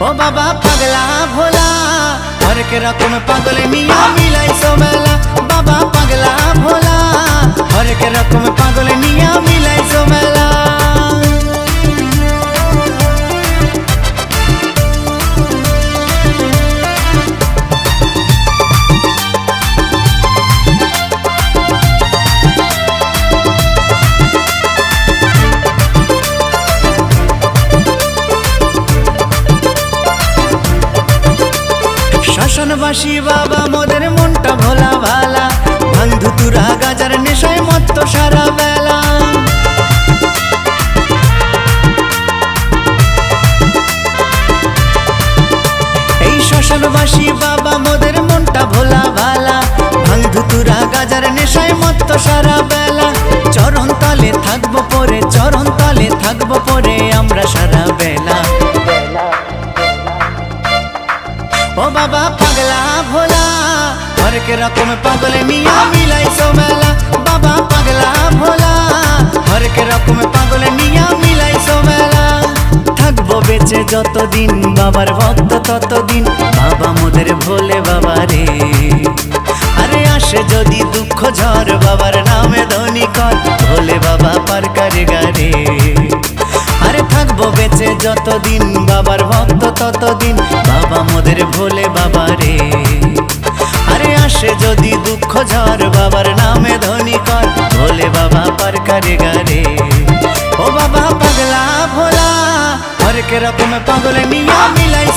ও বাবা, পাগলা ভোলা, হরেক রকম পাগল নিয়া মিলাইছো মেলা বাবা, পাগলা ভোলা, হরেক রকম শ্মশানবাসী বাবা, মোদের মনটা ভোলা ভালা। ভাঙ ধুতুরা গাজার নেশায় মত্ত সারা বেলা। এই শ্মশানবাসী বাবা, মোদের মনটা ভোলা ভালা। ভাঙ ধুতুরা গাজার নেশায় মত্ত সারা বেলা। চরণ তলে থাকব পরে, চরণ তলে থাকব পরে আমরা সারা বেলা। ও বাবা, পাগলা ভোলা হরেক রকম পাগল নিয়া মিলাইছো মেলা। বাবা, পাগলা ভোলা হরেক রকম পাগল নিয়া মিলাইছো মেলা। থাকব বেঁচে যতদিন, বাবার ভক্ত ততদিন। বাবা মোদের ভোলে বাবা রে আরে আসে যদি দুঃখ ঝড়, বাবার বেঁচে যতদিন, বাবার ভক্ত ততদিন। বাবা মোদের ভোলে বাবা রে। আরে আসে যদি দুঃখ ঝড়, বাবার নামে ধনী কর। ভোলে বাবা পার কারে গারে। ও বাবা পাগলা ভোলা হরেক রকম পাগলে নিয়া মিলাইছো